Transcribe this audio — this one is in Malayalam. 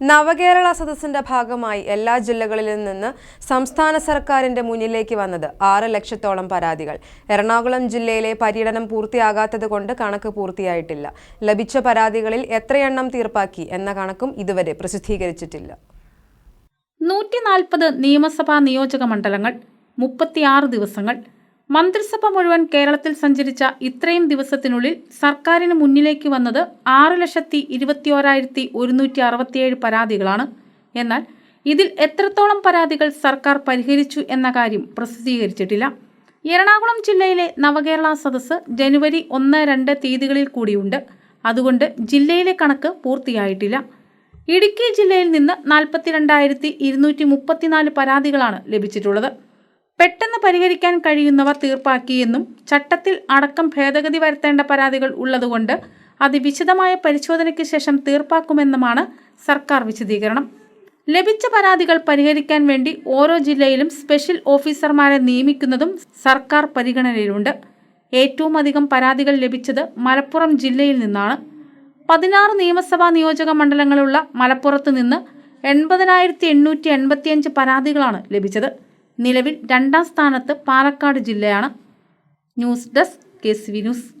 നവകേരള സദസ്സിന്റെ ഭാഗമായി എല്ലാ ജില്ലകളിൽ നിന്ന് സംസ്ഥാന സർക്കാരിന്റെ മുന്നിലേക്ക് വന്നത് ആറ് ലക്ഷത്തോളം പരാതികൾ. എറണാകുളം ജില്ലയിലെ പര്യടനം പൂർത്തിയാകാത്തത് കൊണ്ട് കണക്ക് പൂർത്തിയായിട്ടില്ല. ലഭിച്ച പരാതികളിൽ എത്രയെണ്ണം തീർപ്പാക്കി എന്ന കണക്കും ഇതുവരെ പ്രസിദ്ധീകരിച്ചിട്ടില്ല. നൂറ്റി നാൽപ്പത് നിയമസഭാ നിയോജക മണ്ഡലങ്ങൾ മുപ്പത്തിയാറ് ദിവസങ്ങൾ മന്ത്രിസഭ മുഴുവൻ കേരളത്തിൽ സഞ്ചരിച്ച ഇത്രയും ദിവസത്തിനുള്ളിൽ സർക്കാരിന് മുന്നിലേക്ക് വന്നത് ആറ് ലക്ഷത്തി ഇരുപത്തിയോരായിരത്തി ഒരുന്നൂറ്റി അറുപത്തിയേഴ് പരാതികളാണ്. എന്നാൽ ഇതിൽ എത്രത്തോളം പരാതികൾ സർക്കാർ പരിഹരിച്ചു എന്ന കാര്യം പ്രസിദ്ധീകരിച്ചിട്ടില്ല. എറണാകുളം ജില്ലയിലെ നവകേരള സദസ്സ് ജനുവരി ഒന്ന് രണ്ട് തീയതികളിൽ കൂടിയുണ്ട്. അതുകൊണ്ട് ജില്ലയിലെ കണക്ക് പൂർത്തിയായിട്ടില്ല. ഇടുക്കി ജില്ലയിൽ നിന്ന് നാൽപ്പത്തിരണ്ടായിരത്തി ഇരുന്നൂറ്റി മുപ്പത്തിനാല് പരാതികളാണ് ലഭിച്ചിട്ടുള്ളത്. പെട്ടെന്ന് പരിഹരിക്കാൻ കഴിയുന്നവ തീർപ്പാക്കിയെന്നും ചട്ടത്തിൽ അടക്കം ഭേദഗതി വരുത്തേണ്ട പരാതികൾ ഉള്ളതുകൊണ്ട് അത് വിശദമായ പരിശോധനയ്ക്ക് ശേഷം തീർപ്പാക്കുമെന്നുമാണ് സർക്കാർ വിശദീകരണം. ലഭിച്ച പരാതികൾ പരിഹരിക്കാൻ വേണ്ടി ഓരോ ജില്ലയിലും സ്പെഷ്യൽ ഓഫീസർമാരെ നിയമിക്കുന്നതും സർക്കാർ പരിഗണനയിലുണ്ട്. ഏറ്റവും അധികം പരാതികൾ ലഭിച്ചത് മലപ്പുറം ജില്ലയിൽ നിന്നാണ്. പതിനാറ് നിയമസഭാ നിയോജക മണ്ഡലങ്ങളുള്ള മലപ്പുറത്ത് നിന്ന് എൺപതിനായിരത്തി എണ്ണൂറ്റി എൺപത്തിയഞ്ച് പരാതികളാണ് ലഭിച്ചത്. നിലവിൽ രണ്ടാം സ്ഥാനത്ത് പാലക്കാട് ജില്ലയാണ്. News desk K C V news.